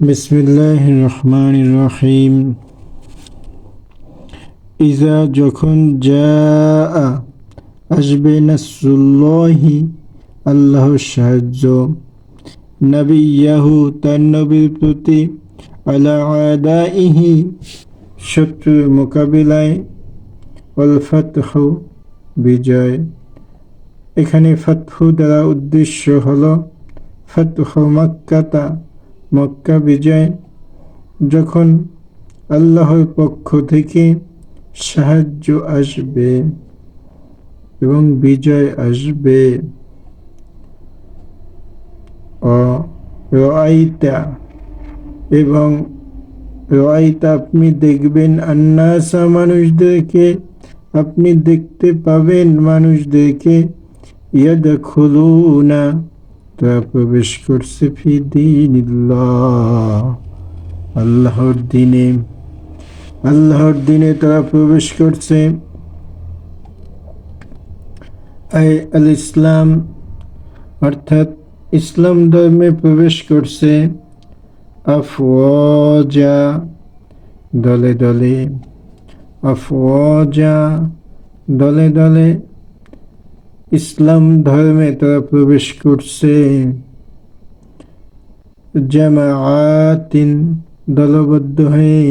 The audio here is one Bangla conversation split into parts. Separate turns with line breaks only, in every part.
বিসমিল্লাহ রহমান রহিম ইজা যখন যা আসবে নাসুল্লাহি আল্লাহর সাহায্য। নবী ইয়াহু তার নবীর প্রতি আলা আদাইহি, শত্রুর মোকাবিলায় অল ফাতহ বিজয়। এখানে ফাতহু দ্বারা উদ্দেশ্য হল ফাতহ মক্কাতা মক্কা বিজয় যখন আল্লাহর পক্ষ থেকে সাহায্য আসবে এবং বিজয় আসবে। ও রাইতা এবং রাইতা আপনি দেখবেন আন্নাসা মানুষদেরকে আপনি দেখতে পাবেন, মানুষদেরকে ইয়াদ খুলুনা তারা প্রবেশ করছে ফি দিনিল্লাহ আল্লাহর দিনে আল্লাহর দিনে তারা প্রবেশ করছে। আল ইসলাম, অর্থাৎ ইসলাম ধর্মে প্রবেশ করছে। আফওয়াজা, দলে দলে। আফওয়াজা, দলে দলে। ইসলাম ধর্মে তারা প্রবেশ করছে জামাআতিন দলবদ্ধ হয়ে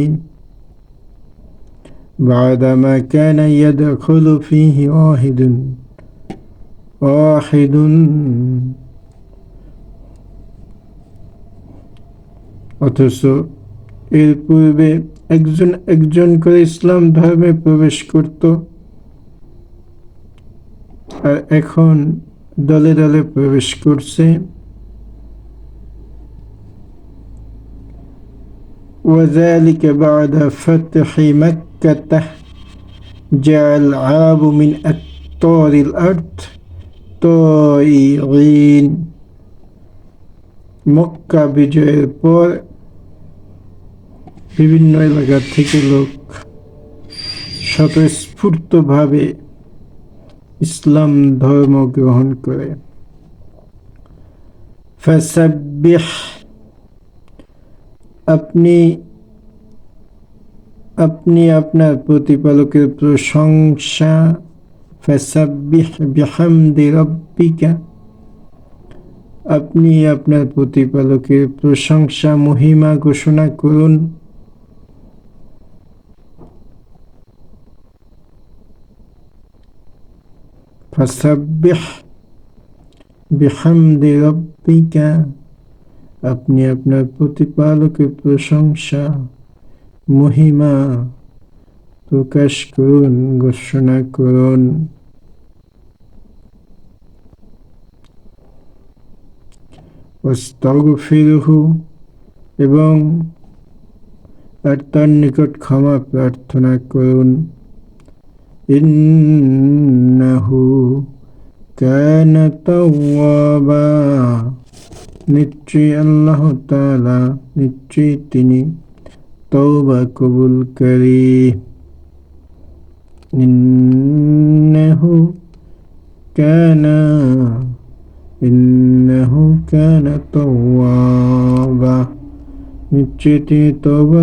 بعدما كان يدخل فيه واحد واحد অথচ এর পূর্বে একজন একজন করে ইসলাম ধর্মে প্রবেশ করত আর এখন দলে দলে প্রবেশ করছে وذلك بعد فتح مكة جاء العرب من أقطار الأرض طائعين মক্কা বিজয়ের পর বিভিন্ন এলাকা থেকে লোক স্বতঃস্ফূর্তভাবে ইসলাম ধর্ম গ্রহণ করে। আপনি আপনি আপনার প্রতিপালকের প্রশংসা আপনি আপনার প্রতিপালকের প্রশংসা, মহিমা ঘোষণা করুন। ফাসাব্বিহ বিহামদি রব্বিকা আপনি আপনার প্রতিপালকের প্রশংসা, মহিমা প্রকাশ করুন, ঘোষণা করুন। ওস্তগফিরহু এবং আর তার নিকট ক্ষমা প্রার্থনা করুন। ইন্নাহু কান তাওয়াবা নিশ্চয়ই আল্লাহ তাআলা নিশ্চয়ই তিনি তওবা কবুল করি ইন্নাহু কানা ইন্নাহু কানা তাওয়াবা নিশ্চয়ই তিনি তওবা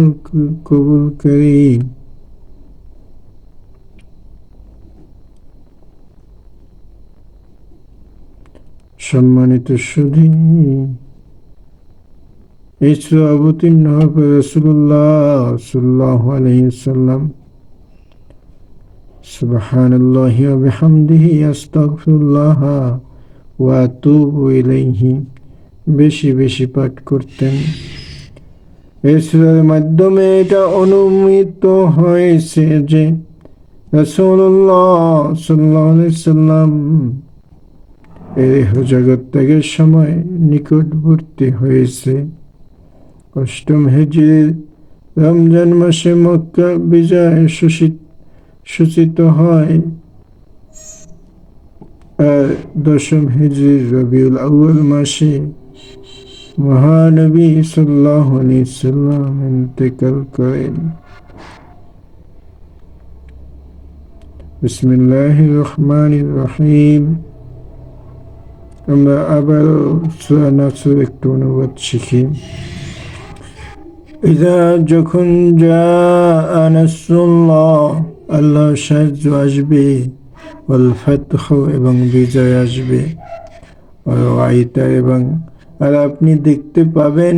কবুল সম্মানিত সুধী এই সুরা অবতীর্ণ হবে রসুল্লাহ সাল্লাহ আলহিসাল্লাম سبحان الله وبحمده أستغفر الله وأتوب إليه বেশি বেশি পাঠ করতেন এই সুরার মাধ্যমে এটা অনুমিত হয়েছে যে রসুল্লাহ সাল্লাহ সাল্লাম এই জগৎ ত্যাগের সময় নিকটবর্তী হয়েছে। অষ্টম হেজির রমজান মাসে মক্কা বিজয় সূচিত হয়। আর দশম হিজরির রবিউল আউ্ল মাসে মহানবী সাল্লাহ সাল্লাম ইন্তেকাল করেন। বিসমিল্লাহ রহমান রহিম। আমরা আবারও সুরা একটু অনুবাদ শিখি। ইদা যখন যা আনাসুল্লাহ আল্লাহ সাহায্য আসবে, ওয়াল ফাতহ এবং বিজয় আসবে। আইতা এবং আর আপনি দেখতে পাবেন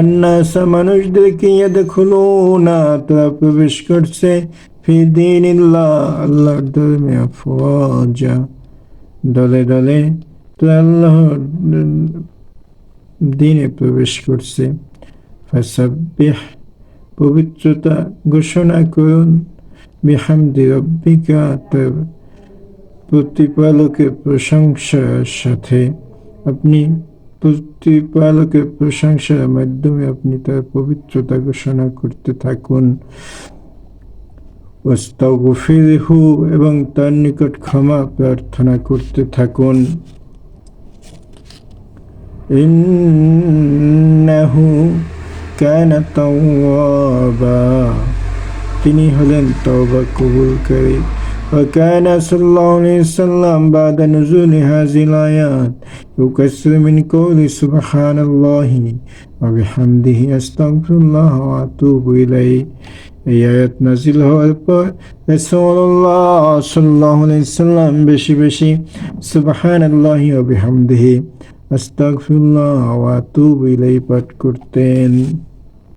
আন্নাসা মানুষদেরকে ইয়াদখুলু না তারা প্রবেশ করছে ফি দিনিল্লাহ, আল্লাহর ধর্মে আফওয়াজা দলে দলে তো আল্লাহর দিনে প্রবেশ করছে। পবিত্রতা ঘোষণা করুন। বিহামদি রব্বিকা তার প্রতিপালকের প্রশংসার সাথে। আপনি প্রতিপালকের প্রশংসার মাধ্যমে আপনি তার পবিত্রতা ঘোষণা করতে থাকুন। ওয়াস্তাগফিরহু এবং তার নিকট ক্ষমা প্রার্থনা করতে থাকুন। ইন্নাহু কানা তাওয়াবা তিনি হলেন তওবা কবুলকারী وكان صلى الله عليه وسلم بعد نزول هذه الآيات يكسر من قول سبحان الله وبحمده أستغفر الله وأتوب إليه এই আয়াত নাজিল হওয়ার পর রাসূলুল্লাহ সাল্লাল্লাহু আলাইহি সাল্লাম বেশি বেশি সুবহানাল্লাহি ওয়া अस्तगफिरुल्लाह व अतूब इलैहि